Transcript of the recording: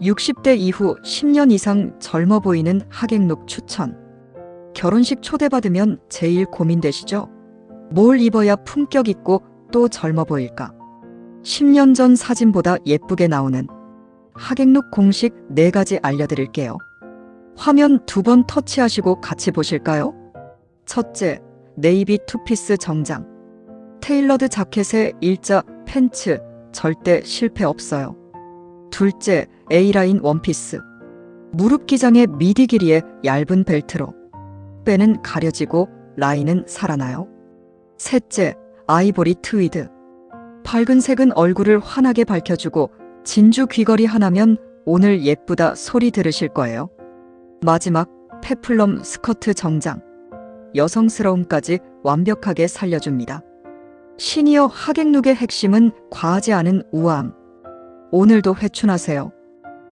60대 이후 10년 이상 젊어 보이는 하객룩 추천. 결혼식 초대받으면 제일 고민되시죠? 뭘 입어야 품격 있고 또 젊어 보일까? 10년 전 사진보다 예쁘게 나오는 하객룩 공식 4가지 알려드릴게요. 화면 두 번 터치하시고 같이 보실까요? 첫째, 네이비 투피스 정장. 테일러드 자켓에 일자 팬츠 절대 실패 없어요. 둘째, A라인 원피스. 무릎 기장의 미디 길이의 얇은 벨트로. 빼는 가려지고 라인은 살아나요. 셋째, 아이보리 트위드. 밝은 색은 얼굴을 환하게 밝혀주고 진주 귀걸이 하나면 오늘 예쁘다 소리 들으실 거예요. 마지막, 페플럼 스커트 정장. 여성스러움까지 완벽하게 살려줍니다. 시니어 하객룩의 핵심은 과하지 않은 우아함. 오늘도 회춘하세요.